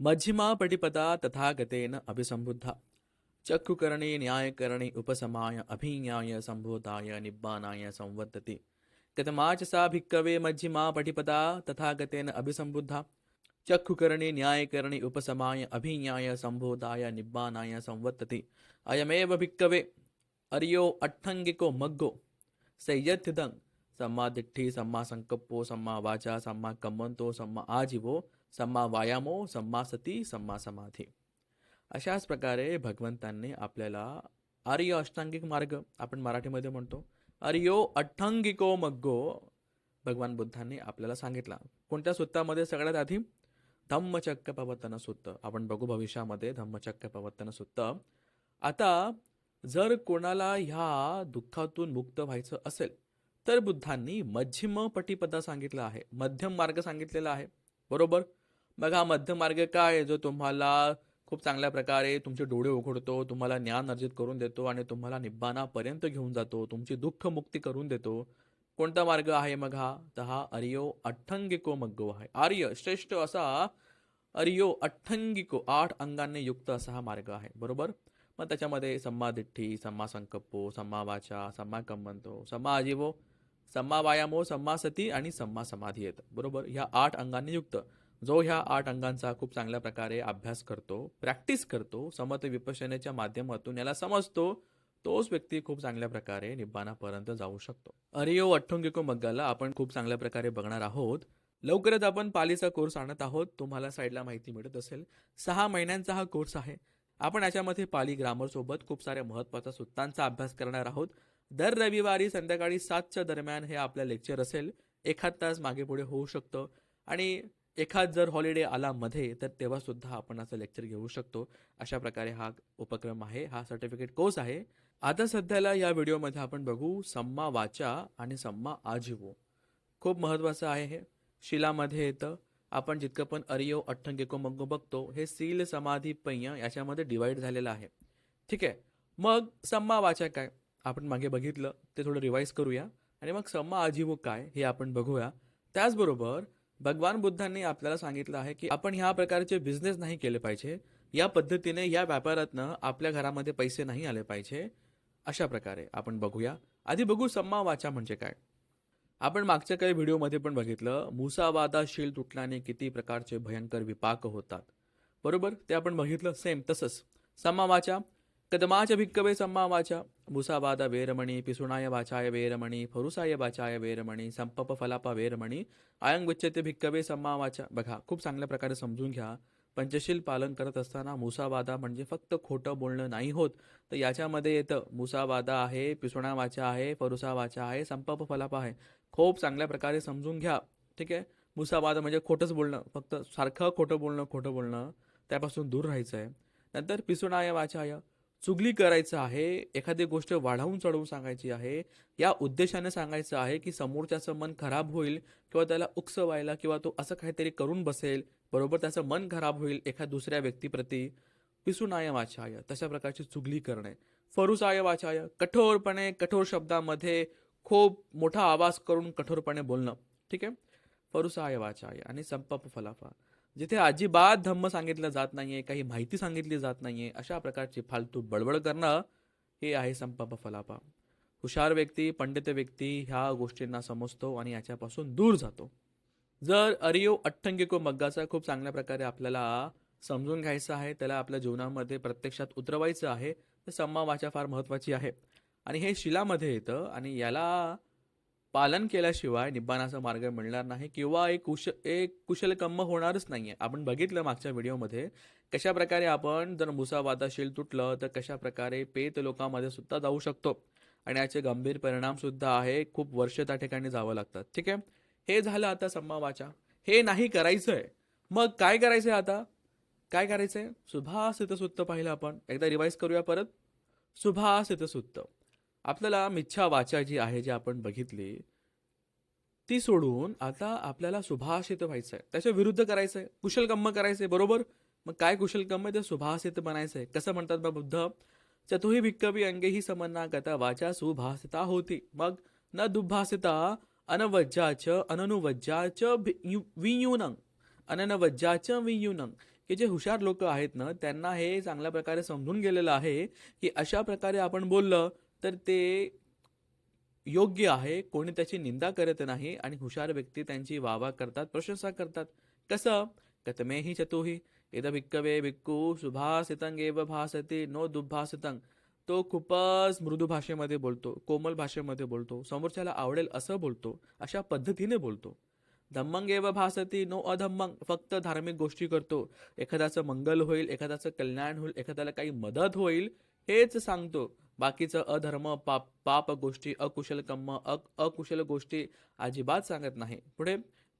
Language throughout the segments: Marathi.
मध्यमा पटिपदा तथागतेन अभिसंबुद्धा चक्षुकरणे न्यायकरणे उपसमाय अभिज्ञाय संबोधाय निब्बानाय संवर्तते। कथमाच सा भिक्कवे मध्यमा पटिपदा तथागतेन अभिसंबुद्धा चक्षुकरणे न्यायकरणे उपसमाय अभिज्ञाय संबोधाय निब्बानाय संवर्तते। अयमेव भिक्कवे। अर्यो अट्ठङ्गिको मग्गो। संयत्यदं सम्मा दिठ्ठी सम्मा संकप्पो सम्मा वाचा सम्मा कम्मंतो सम्मा आजीवो सम्मा वायामो सम्मा सती सम्मा समाधी. अशाच प्रकारे भगवंतांनी आपल्याला आर्य अष्टांगिक मार्ग आपण मराठीमध्ये म्हणतो अर्यो अठ्ठांगिको मग्गो भगवान बुद्धांनी आपल्याला सांगितला. कोणत्या सुत्तामध्ये सगळ्यात आधी धम्मचक्क पवतन सुत्त आपण बघू भविष्यामध्ये धम्मचक्क पवतन सुत्त आता जर कोणाला ह्या दुःखातून मुक्त व्हायचं असेल तर बुद्धांनी मध्यम पटीपदा सांगितलं आहे. मध्यम मार्ग सांगितलेला आहे. बरोबर? मग हा मध्यम मार्ग काय आहे? जो तुम्हाला खूप चांगल्या प्रकारे तुमचे डोळे उघडतो तुम्हाला ज्ञान अर्जित करून देतो आणि तुम्हाला निब्बाणापर्यंत घेऊन जातो तुमची दुःख मुक्ती करून देतो? कोणता मार्ग आहे मग हा? तर हा अर्यो अठ्ठंगिको मग्गो आहे. आर्य श्रेष्ठ असा अर्यो अठ्ठंगिको आठ अंगांनी युक्त असा हा मार्ग आहे. बरोबर? मग त्याच्यामध्ये सम्मा दिठ्ठी सम्मा संकप्पो सम्मा वाचा सम्मा कम्मंतो सम्मा आजीवो सम्मा वायामो सम्मा सती आणि सम्मा समाधी येतं. बरोबर? ह्या आठ अंगांनी युक्त. जो ह्या आठ अंगांचा खूप चांगल्या प्रकारे अभ्यास करतो प्रॅक्टिस करतो समत विपशनेच्या माध्यमातून याला समजतो तोच व्यक्ती खूप चांगल्या प्रकारे निब्बाणापर्यंत जाऊ शकतो. अरियो अठ्ठुंगिको मग्गाला आपण खूप चांगल्या प्रकारे बघणार आहोत. लवकरच आपण पालीचा कोर्स आणत आहोत. तुम्हाला साईडला माहिती मिळत असेल. सहा महिन्यांचा हा कोर्स आहे. आपण याच्यामध्ये पाली ग्रामर सोबत खूप साऱ्या महत्त्वाच्या सुत्तांचा अभ्यास करणार आहोत. दर रविवारी संध्याकाळी सातच्या दरम्यान हे आपलं लेक्चर असेल. एखाद तास मागे पुढे होऊ शकतं. आणि एखाद जर हॉलिडे आला मध्ये तर तेव्हासुद्धा आपण असं लेक्चर घेऊ शकतो. अशा प्रकारे हा उपक्रम आहे हा सर्टिफिकेट कोर्स आहे. आता सध्याला या व्हिडिओमध्ये आपण बघू सम्मा वाचा आणि सम्मा आजीवो. खूप महत्त्वाचं आहे हे. शिलामध्ये येतं. आपण जितकं पण अरियो अठ्ठंगिको मग बघतो हे सील समाधी पय्य याच्यामध्ये डिवाईड झालेलं आहे. ठीक आहे. मग सम्मा वाचा काय? आपण मागे बघितलं ते थोडं रिवाईज करूया. आणि मग सम्मा आजीवो काय हे आपण बघूया. त्याचबरोबर भगवान बुद्धांनी आपल्याला सांगितलं आहे की आपण ह्या प्रकारचे बिझनेस नाही केले पाहिजे. या पद्धतीने या व्यापारातनं आपल्या घरामध्ये पैसे नाही आले पाहिजे. अशा प्रकारे आपण बघूया. आधी बघू सम्मा वाचा म्हणजे काय. आपण मागच्या काही व्हिडिओमध्ये पण बघितलं मुसावादाशील तुटल्याने किती प्रकारचे भयंकर विपाक होतात. बरोबर? ते आपण बघितलं सेम तसंच. सम्मा वाचा. कदमाच भिक्कवे सम्मा वाचा। मुसावादा वेरमणी पिसुणाय वाचाय वेरमणी फरुसाय वाचाय वेरमणी संपप फलापा वेरमणी आयंग विच्यते भिक्कवे सम्मा वाचा। बघा खूप चांगल्या प्रकारे समजून घ्या. पंचशील पालन करत असताना मुसावादा म्हणजे फक्त खोटं बोलणं नाही होत. तर याच्यामध्ये येतं मुसावादा आहे पिसुणा वाचा आहे फरुसा वाचा आहे संपप फलापा आहे. खूप चांगल्या प्रकारे समजून घ्या. ठीक आहे? मुसावादा म्हणजे खोटंच बोलणं. फक्त सारखं खोटं बोलणं खोटं बोलणं त्यापासून दूर राहायचं आहे नंतर पिसुणाय वाचाय. चुगली करायचं आहे एखादी गोष्ट वाढवून चढवून सांगायची आहे या उद्देशाने सांगायचं आहे की समोरच्याचं मन खराब होईल किंवा त्याला उकसवायला व्हायला किंवा तो असं काहीतरी करून बसेल बरोबर त्याचं मन खराब होईल एखाद्या दुसऱ्या व्यक्तीप्रती पिसुनाय वाचाय तशा प्रकारची चुगली करणे. फरुसाय वाचाय कठोरपणे कठोर शब्दामध्ये खूप मोठा आवाज करून कठोरपणे बोलणं ठीक आहे? फरुसाय वाचाय आणि संपप फलाफा. जिथे अजिबात धम्म सांगितलं जात नाहीये काही माहिती सांगितली जात नाहीये अशा प्रकारची फालतू बडबड करणं हे आहे संपप फलापा. हुशार व्यक्ती पंडित व्यक्ती ह्या गोष्टींना समजतो आणि याच्यापासून दूर जातो. जर अरियो अठ्ठंगिको मग्गाचा खूप चांगल्या प्रकारे आपल्याला समजून घ्यायचं आहे त्याला आपल्या जीवनामध्ये प्रत्यक्षात उतरवायचं आहे तर संमा वाचा फार महत्वाची आहे. आणि हे शिलामध्ये येतं आणि याला पालन केल्याशिवाय निब्बाणाचा मार्ग मिळणार नाही किंवा एक कुश एक कुशल होणारच होणारच आहे आपण बघितलं मागच्या व्हिडिओमध्ये कशा प्रकारे आपण जर मुसावादाशील तुटलं तर कशा प्रकारे पेत लोकांमध्ये सुद्धा जाऊ शकतो. आणि याचे गंभीर परिणामसुद्धा आहे. खूप वर्ष त्या ठिकाणी जावं लागतात ठीक आहे? हे झालं आता संभावाच्या. हे नाही करायचं आहे मग काय करायचंय आता? काय करायचंय? सुभासित सुत्त पाहिलं आपण. एकदा रिवाईज करूया परत. सुभासित सुत्त. आपल्याला मिच्छा वाचा जी आहे जी आपण बघितली ती सोडून आता आपल्याला सुभाषित व्हायचंय. त्याच्या विरुद्ध करायचंय. कुशलकम्म करायचं करायचंय बरोबर? मग काय कुशलकम्म आहे? ते सुभाषित बनायचंय. कसं म्हणतात बा बुद्ध? चतुही भिक्कवी अंगे ही समन्ना गता वाचा सुभाषिता होती. मग न दुभासिता अनवज्जाच अननुवज्जाच वियुनंग अननवज्जाच वियुनंग की जे हुशार लोक आहेत ना त्यांना हे चांगल्या प्रकारे समजून गेलेलं आहे की अशा प्रकारे आपण बोललं तर ते योग्य आहे कोणी त्याची निंदा करत नाही आणि हुशार व्यक्ती त्यांची वावा करतात प्रशंसा करतात. कसं कथमेही चतुही इद भिक्कवे भिक्कू सुभासितंग एव भासते नो दुभासितंग तो खूपच मृदू भाषेमध्ये बोलतो कोमल भाषेमध्ये बोलतो समोरच्याला आवडेल असं बोलतो अशा पद्धतीने बोलतो. धम्मंग एव भासती नो अधम्मंग फक्त धार्मिक गोष्टी करतो. एखाद्याचं मंगल होईल एखाद्याचं कल्याण होईल एखाद्याला काही मदत होईल हेच सांगतो. बाकीचं अधर्म पाप पाप गोष्टी अकुशल कम्म अ अकुशल गोष्टी अजिबात सांगत नाही. पुढे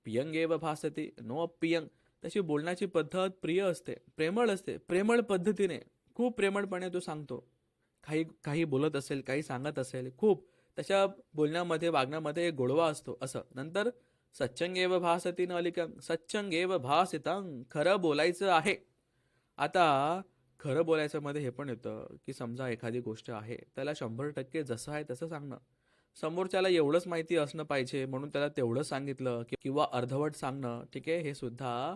पियंग एव भासती नो पियंग. तशी बोलण्याची पद्धत प्रिय असते प्रेमळ असते प्रेमळ पद्धतीने खूप प्रेमळपणे तो सांगतो. काही काही बोलत असेल काही सांगत असेल खूप. तशा बोलण्यामध्ये वागण्यामध्ये एक गोडवा असतो असं. नंतर सच्चंगेव भासती न अलिकं सच्चंगेव भासितंग खरं बोलायचं आहे. आता खरं बोलायचं मध्ये हे पण येतं की समजा एखादी गोष्ट आहे त्याला शंभर टक्के जसं आहे तसं सांगणं. समोरच्याला एवढंच माहिती असणं पाहिजे म्हणून त्याला तेवढंच सांगितलं किंवा अर्धवट सांगणं ठीक आहे हे सुद्धा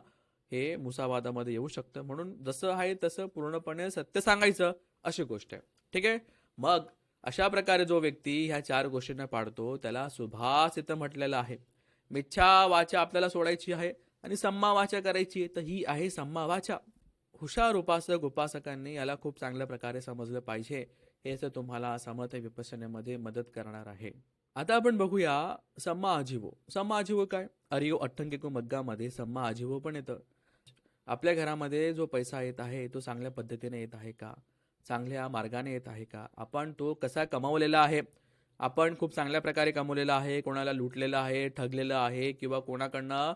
हे मुसावादामध्ये येऊ शकतं. म्हणून जसं आहे तसं पूर्णपणे सत्य सांगायचं अशी गोष्ट आहे. ठीक आहे? मग अशा प्रकारे जो व्यक्ती ह्या चार गोष्टींना पाडतो त्याला सुभासित म्हटलेलं आहे. मिच्छा वाचा आपल्याला सोडायची आहे आणि सम्मा वाचा करायची आहे तर ही आहे सम्मा वाचा. हुशार उपासक उपासकांनी याला खूप चांगल्या प्रकारे समजलं पाहिजे हेच तुम्हाला समर्थ विपसनेमध्ये मदत करणार आहे. आता आपण बघूया सम्मा आजीवो. सम्मा आजीवो काय? अरिओ अठ्ठंकिको मग्गामध्ये सम्मा आजीवो पण येतं. आपल्या घरामध्ये जो पैसा येत आहे तो चांगल्या पद्धतीने येत आहे का? चांगल्या मार्गाने येत आहे का? आपण तो कसा कमावलेला आहे? आपण खूप चांगल्या प्रकारे कमवलेला आहे कोणाला लुटलेलं आहे ठगलेलं आहे किंवा कोणाकडनं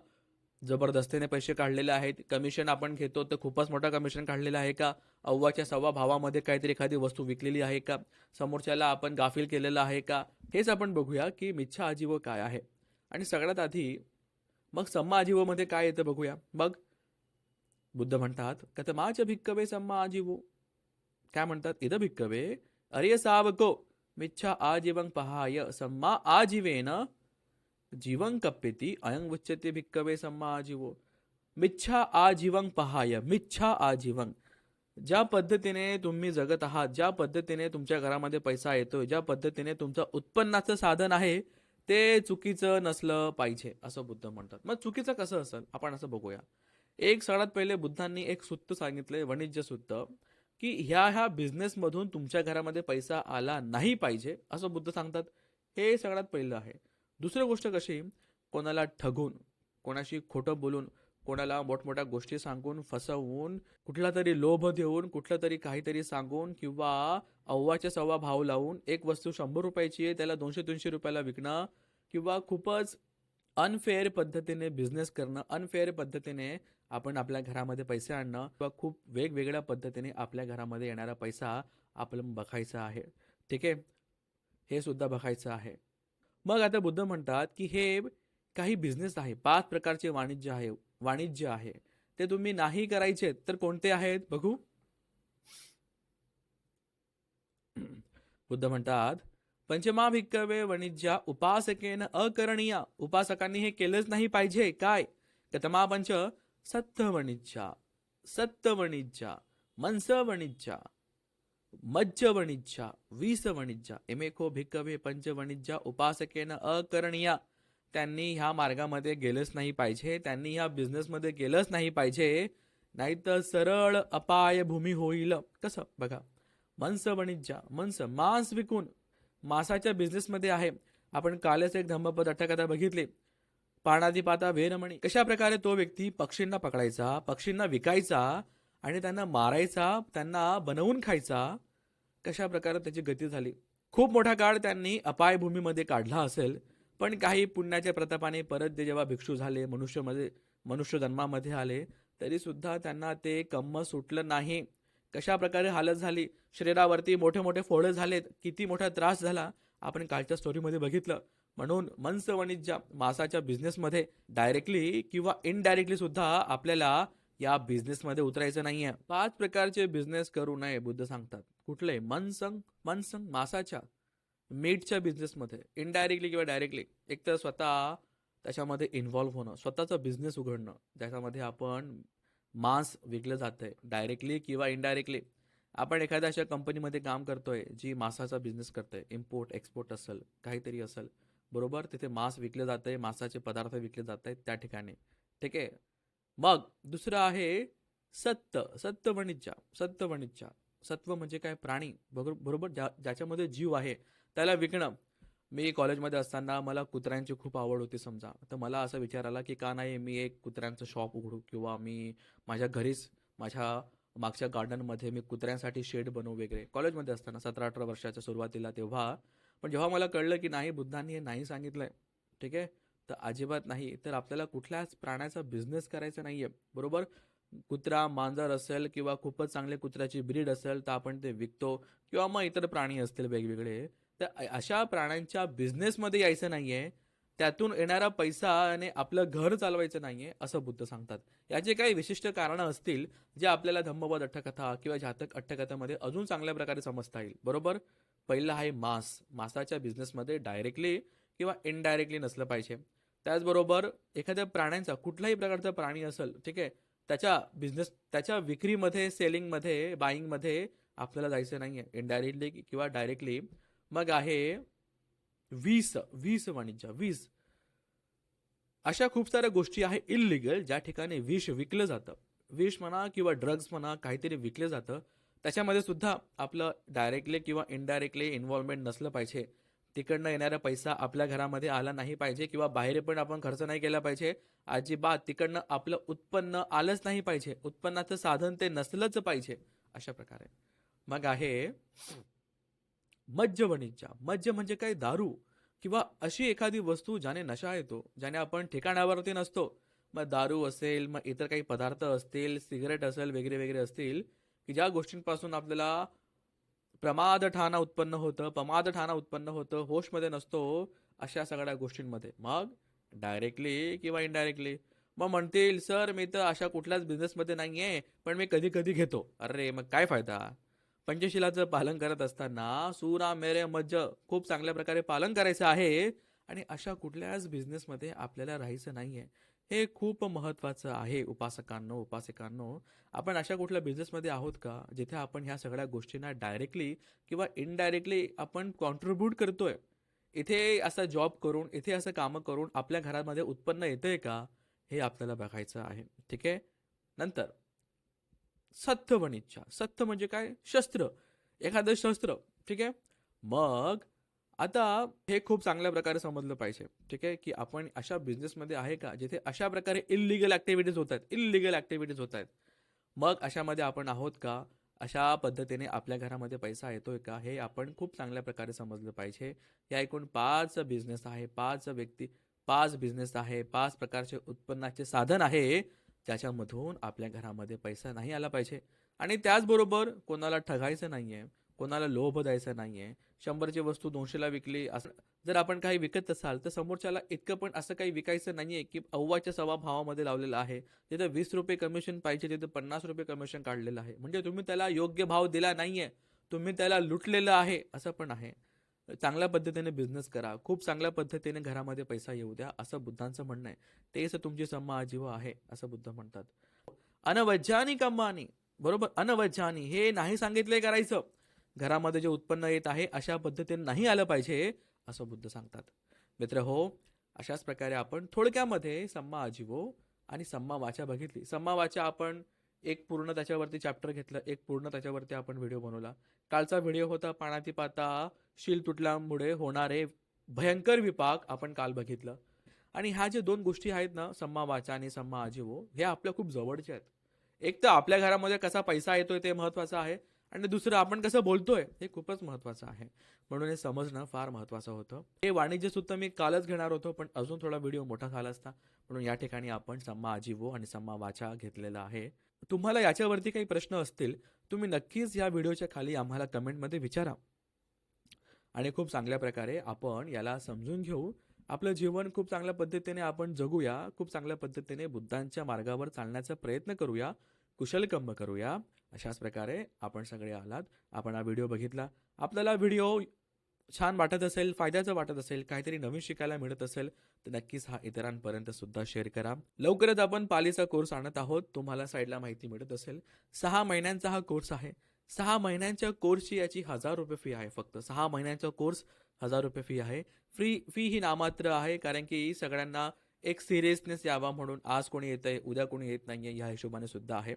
जबरदस्तीने पैसे काढलेले आहेत. कमिशन आपण घेतो तर खूपच मोठं कमिशन काढलेलं आहे का? अव्वाच्या सव्वा भावामध्ये काहीतरी एखादी वस्तू विकलेली आहे का? समोरच्याला आपण गाफील केलेलं आहे का? हेच आपण बघूया की मिच्छा आजीव काय आहे. आणि सगळ्यात आधी मग सम्मा आजीवमध्ये काय येतं बघूया. मग बुद्ध म्हणतात कथमाच भिक्कवे सम्मा आजीवो. काय म्हणतात? इथं भिक्कवे अरे सावको मिच्छा आजीवंग पहाय सम्मा आजीवेन जीवं कप्यती अयं उच्यते भिक्कवे सम्मा आजीवो मिच्छा आजीवं पहाय मिच्छा आजीवं ज्या पद्धतीने तुम्ही जगत आहात ज्या पद्धतीने तुमच्या घरामध्ये पैसा येतोय ज्या पद्धतीने तुमचं उत्पन्नाचं साधन आहे ते चुकीचं नसलं पाहिजे असं बुद्ध म्हणतात. मग चुकीचं कसं असेल? आपण असं बघूया. एक सगळ्यात पहिले बुद्धांनी एक सूत्र सांगितले वाणिज्य सूत्र की ह्या ह्या बिझनेसमधून तुमच्या घरामध्ये पैसा आला नाही पाहिजे असं बुद्ध सांगतात. हे सगळ्यात पहिलं आहे. दुसरी गोष्ट कशी? कोणाला ठगून कोणाशी खोटं बोलून कोणाला मोठमोठ्या गोष्टी सांगून फसवून कुठला तरी लोभ देऊन कुठलं तरी काहीतरी सांगून किंवा अव्वाच्या सव्वा भाव लावून एक वस्तू शंभर रुपयाची आहे त्याला दोनशे दोनशे रुपयाला विकणं किंवा खूपच अनफेअर पद्धतीने बिझनेस करणं अनफेअर पद्धतीने आपण आपल्या घरामध्ये पैसे आणणं किंवा खूप वेगवेगळ्या पद्धतीने आपल्या घरामध्ये येणारा पैसा आपलं बघायचा आहे. ठीक आहे? हे सुद्धा बघायचं आहे. मग आता बुद्ध म्हणतात की हे काही बिझनेस आहे पाच प्रकारचे वाणिज्य आहे वाणिज्य आहे. ते तुम्ही नाही करायचे तर कोणते आहेत? बघू. बुद्ध म्हणतात पंचमा भिक्कवे वाणिज्य उपासकेन अकरणीया. उपासकांनी हे केलंच नाही पाहिजे. काय? कतमा पंच सत्य वणिज्या सत्य वणिज्या मनस वाणिज्या. मज्ज वाणिज्या वीस वाणिज्या एमेको भिक्कवे पंच वाणिज्या उपासकेन अकरणीया त्यांनी ह्या मार्गामध्ये गेलंच नाही पाहिजे त्यांनी ह्या बिझनेसमध्ये गेलंच नाही पाहिजे नाहीतर सरळ अपाय भूमी होईल. कसं? बघा मनस वाणिज्य मनस मांस विकून मासाच्या बिझनेसमध्ये आहे. आपण कालच एक धम्मपद अट्टकथा बघितली. पाणादी पाता वेरमणी कशा प्रकारे तो व्यक्ती पक्षींना पकडायचा पक्षींना विकायचा आणि त्यांना मारायचा त्यांना बनवून खायचा कशा प्रकारे त्याची गती झाली? खूप मोठा काळ त्यांनी अपायभूमीमध्ये काढला असेल पण काही पुण्याच्या प्रतापाने परत ते जेव्हा भिक्षू झाले मनुष्यमध्ये मनुष्य जन्मामध्ये आले तरीसुद्धा त्यांना ते कम्म सुटलं नाही. कशा प्रकारे हालत झाली? शरीरावरती मोठे मोठे फोड झालेत किती मोठा त्रास झाला? आपण कालच्या स्टोरीमध्ये बघितलं. म्हणून मनस वाणिज्य मासाच्या बिझनेसमध्ये डायरेक्टली किंवा इनडायरेक्टली सुद्धा आपल्याला या बिझनेसमध्ये उतरायचं नाही आहे पाच प्रकारचे बिझनेस करू नये बुद्ध सांगतात. कुठले? मनसंग मनसंग मासाच्या मीटच्या बिझनेसमध्ये. इनडायरेक्टली किंवा डायरेक्टली एक तर स्वतः त्याच्यामध्ये इन्व्हॉल्व्ह होणं स्वतःचा बिझनेस उघडणं ज्याच्यामध्ये आपण मांस विकलं जातंय डायरेक्टली किंवा इनडायरेक्टली आपण एखाद्या अशा कंपनीमध्ये काम करतोय जी मासाचा बिझनेस करते इम्पोर्ट एक्सपोर्ट असेल काहीतरी असेल. बरोबर? तिथे मांस विकलं जातंय मासाचे पदार्थ विकले जात आहेत त्या ठिकाणी. ठीक आहे? मग दुसरं आहे सत्य सत्य वणिज्य. सत्य वणिज्य. सत्व म्हणजे काय? प्राणी. बरोबर बरोबर? ज्या ज्याच्यामध्ये जीव आहे त्याला विकणं. मी कॉलेजमध्ये असताना मला कुत्र्यांची खूप आवड होती समजा. तर मला असं विचार आला की का नाही मी एक कुत्र्यांचं शॉप उघडू किंवा मी माझ्या घरीच माझ्या मागच्या गार्डनमध्ये मी कुत्र्यांसाठी शेड बनवू वगैरे. कॉलेजमध्ये असताना सतरा अठरा वर्षाच्या सुरुवातीला तेव्हा पण जेव्हा मला कळलं की नाही बुद्धांनी हे नाही सांगितलं आहे ठीक आहे? तर अजिबात नाही. तर आपल्याला कुठल्याच प्राण्याचा बिझनेस करायचा नाही आहे बरोबर? कुत्रा मांजर असेल किंवा खूपच चांगले कुत्र्याची ब्रीड असेल तर आपण ते विकतो किंवा मग इतर प्राणी असतील वेगवेगळे. तर अशा प्राण्यांच्या बिझनेसमध्ये यायचं नाहीये. त्यातून येणारा पैसा आणि आपलं घर चालवायचं नाहीये असं बुद्ध सांगतात. याचे काही विशिष्ट कारणं असतील जे आपल्याला धम्मपद अठ्ठकथा किंवा जातक अठ्ठकथामध्ये अजून चांगल्या प्रकारे समजता येईल. बरोबर? पहिलं आहे मांस. मांसाच्या बिझनेसमध्ये डायरेक्टली किंवा इनडायरेक्टली नसलं पाहिजे. त्याचबरोबर एखाद्या प्राण्यांचा कुठलाही प्रकारचा प्राणी असेल ठीक आहे त्याच्या बिझनेस त्याच्या विक्रीमध्ये सेलिंगमध्ये बाईंगमध्ये आपल्याला जायचं नाही आहे इनडायरेक्टली किंवा डायरेक्टली मग आहे वीस वीस वाणिज्य वीस. अशा खूप साऱ्या गोष्टी आहे इलिगल ज्या ठिकाणी विष विकलं जातं. विष म्हणा किंवा ड्रग्ज म्हणा काहीतरी विकलं जातं. त्याच्यामध्ये सुद्धा आपलं डायरेक्टली किंवा इनडायरेक्टली इन्व्हॉल्वमेंट नसलं पाहिजे. तिकडनं येणारा पैसा आपल्या घरामध्ये आला नाही पाहिजे किंवा बाहेर पण आपण खर्च नाही केला पाहिजे. अजिबात तिकडनं आपलं उत्पन्न आलंच नाही पाहिजे. उत्पन्नाचं साधन ते नसलंच पाहिजे. अशा प्रकारे. मग आहे मज्ज वणिज्य. मज्ज म्हणजे काय? दारू. किंवा अशी एखादी वस्तू ज्याने नशा येतो ज्याने आपण ठिकाणावरती नसतो. मग दारू असेल मग इतर काही पदार्थ असतील सिगरेट असेल वगैरे वगैरे असतील की ज्या गोष्टींपासून आपल्याला प्रमाद ठाणा उत्पन्न होतं प्रमाद ठाणा उत्पन्न होतं होशमध्ये नसतो अशा सगळ्या गोष्टींमध्ये. मग डायरेक्टली किंवा इनडायरेक्टली मग म्हणतील सर मी तर अशा कुठल्याच बिझनेसमध्ये नाही आहे पण मी कधी कधी घेतो. अरे मग काय फायदा? पंचशिलाचं पालन करत असताना सुरा मेरे मज्ज खूप चांगल्या प्रकारे पालन करायचं आहे आणि अशा कुठल्याच बिझनेसमध्ये आपल्याला राहायचं नाही आहे हे खूप महत्त्वाचं आहे उपासकांनो उपासिकांनो. आपण अशा कुठल्या बिझनेसमध्ये आहोत का जिथे आपण ह्या सगळ्या गोष्टींना डायरेक्टली किंवा इनडायरेक्टली आपण कॉन्ट्रीब्यूट करतोय? इथे असं जॉब करून इथे असं कामं करून आपल्या घरामध्ये उत्पन्न येतंय का हे आपल्याला बघायचं आहे. ठीक आहे? नंतर सत्य वनिच्छा सत्य म्हणजे काय? शस्त्र. एखादं शस्त्र. ठीक आहे? मग आता हे खूप चांगल्या प्रकारे समजलं पाहिजे ठीक आहे? की आपण अशा बिझनेसमध्ये आहे का जिथे अशा प्रकारे इलिगल ऍक्टिव्हिटीज होत आहेत इलिगल ऍक्टिव्हिटीज होत आहेत मग अशामध्ये आपण आहोत का? अशा पद्धतीने आपल्या घरामध्ये पैसा येतोय का? हे आपण खूप चांगल्या प्रकारे समजलं पाहिजे. या एकूण पाच बिझनेस आहे पाच व्यक्ती पाच बिझनेस आहे पाच प्रकारचे उत्पन्नाचे साधन आहे ज्याच्यामधून आपल्या घरामध्ये पैसा नाही आला पाहिजे. आणि त्याचबरोबर कोणाला ठगायचं नाहीये. कोणाला लोभ द्यायचा नाहीये. शंभरची वस्तू दोनशेला विकली असं जर आपण काही विकत असाल तर समोरच्याला इतकं पण असं काही विकायचं नाही आहे की अव्वाच्या सव्वा भावामध्ये लावलेलं आहे. तिथं वीस रुपये कमिशन पाहिजे तिथं पन्नास रुपये कमिशन काढलेलं आहे. म्हणजे तुम्ही त्याला योग्य भाव दिला नाहीये. तुम्ही त्याला लुटलेलं आहे असं पण आहे. चांगल्या पद्धतीने बिझनेस करा. खूप चांगल्या पद्धतीने घरामध्ये पैसा येऊ द्या असं बुद्धांचं म्हणणं आहे. तेच तुमची सम्मा आजीव आहे असं बुद्ध म्हणतात. अनवज्जानी कम्मानी. बरोबर? अनवज्जानी. हे नाही सांगितले करायचं. घरामध्ये जे उत्पन्न येत आहे अशा पद्धतीने नाही आलं पाहिजे असं बुद्ध सांगतात. मित्र हो अशाच प्रकारे आपण थोडक्यामध्ये सम्मा आजीवो आणि सम्मा वाचा बघितली. सम्मा वाचा आपण एक पूर्ण त्याच्यावरती चॅप्टर घेतलं एक पूर्ण त्याच्यावरती आपण व्हिडिओ बनवला. कालचा व्हिडिओ होता पाण्याती पाता शील तुटल्यामुळे होणारे भयंकर विपाक आपण काल बघितलं. आणि ह्या जे दोन गोष्टी आहेत ना सम्मा वाचा आणि सम्मा आजीवो हे आपल्या खूप जवळचे आहेत. एक तर आपल्या घरामध्ये कसा पैसा येतोय ते महत्वाचं आहे. आणि दुसरं आपण कसं बोलतोय हे खूपच महत्वाचं आहे. म्हणून हे समजणं फार महत्वाचं होतं. हे वाणिज्य सुद्धा मी कालच घेणार होतो पण अजून थोडा व्हिडिओ मोठा झाला असता. म्हणून या ठिकाणी आपण सम्मा आजीवो आणि सम्मा वाचा घेतलेला आहे. तुम्हाला याच्यावरती काही प्रश्न असतील तुम्ही नक्कीच या व्हिडिओच्या खाली आम्हाला कमेंटमध्ये विचारा. आणि खूप चांगल्या प्रकारे आपण याला समजून घेऊ. आपलं जीवन खूप चांगल्या पद्धतीने आपण जगूया खूप चांगल्या पद्धतीने बुद्धांच्या मार्गावर चालण्याचा प्रयत्न करूया कुशलकर्म करूया. अशाच प्रकारे आपण सगळे आलात. आपण हा व्हिडिओ बघितला. आपल्याला व्हिडिओ छान वाटत असेल फायद्याचं वाटत असेल काहीतरी नवीन शिकायला मिळत असेल तर नक्कीच हा इतरांपर्यंत सुद्धा शेअर करा. लवकरच आपण पालीचा कोर्स आणत आहोत. तुम्हाला साईडला माहिती मिळत असेल. सहा महिन्यांचा हा कोर्स आहे. सहा महिन्यांच्या कोर्सची याची हजार रुपये फी आहे फक्त. सहा महिन्यांचा कोर्स हजार रुपये फी आहे. फ्री फी ही नामात्र आहे कारण की सगळ्यांना एक सिरियसनेस यावा म्हणून आज कोणी येत आहे उद्या कोणी येत नाही आहे ह्या हिशोबाने सुद्धा आहे.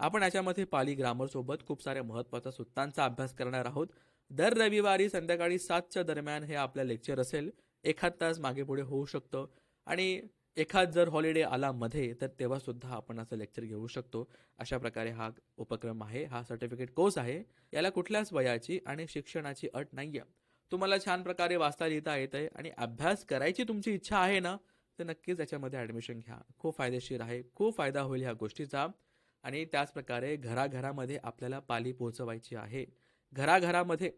आपण याच्यामध्ये पाली ग्रामरसोबत खूप साऱ्या महत्त्वाच्या सूत्रांचा अभ्यास करणार आहोत. दर रविवारी संध्याकाळी सातच्या दरम्यान हे आपलं लेक्चर असेल. एखाद तास मागे पुढे होऊ शकतं. आणि एखाद जर हॉलिडे आला मध्ये तर तेव्हासुद्धा आपण असं लेक्चर घेऊ शकतो. अशा प्रकारे हा उपक्रम आहे. हा सर्टिफिकेट कोर्स आहे. याला कुठल्याच वयाची आणि शिक्षणाची अट नाही आहे तुम्हाला छान प्रकारे वाचता लिहिता येत आहे आणि अभ्यास करायची तुमची इच्छा आहे ना तर नक्कीच याच्यामध्ये ॲडमिशन घ्या. खूप फायदेशीर आहे. खूप फायदा होईल ह्या गोष्टीचा. आणि त्याचप्रकारे घराघरामध्ये आपल्याला पाली पोहोचवायची आहे. घराघरामध्ये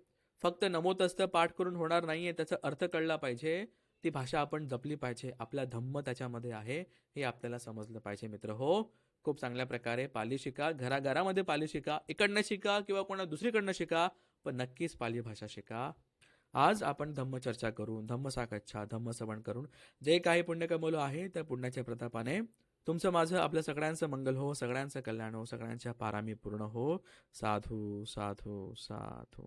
फक्त नमोतस्त पाठ करून होणार नाही आहे त्याचा अर्थ कळला पाहिजे. ती भाषा आपण जपली पाहिजे. आपला धम्म त्याच्यामध्ये आहे हे आपल्याला समजलं पाहिजे मित्र हो. खूप चांगल्या प्रकारे पाली शिका घराघरामध्ये पाली शिका. इकडनं शिका किंवा कोणा दुसरीकडनं शिका पण नक्कीच पाली भाषा शिका. आज आपण धम्म चर्चा करून धम्म साकच्छा धम्म श्रवण करून जे काही पुण्य कमवलं आहे त्या पुण्याच्या प्रतापाने तुमचं माझं आपल्या सगळ्यांचं मंगल हो सगळ्यांचं कल्याण हो सगळ्यांच्या पारामी पूर्ण हो. साधू साधू साधू.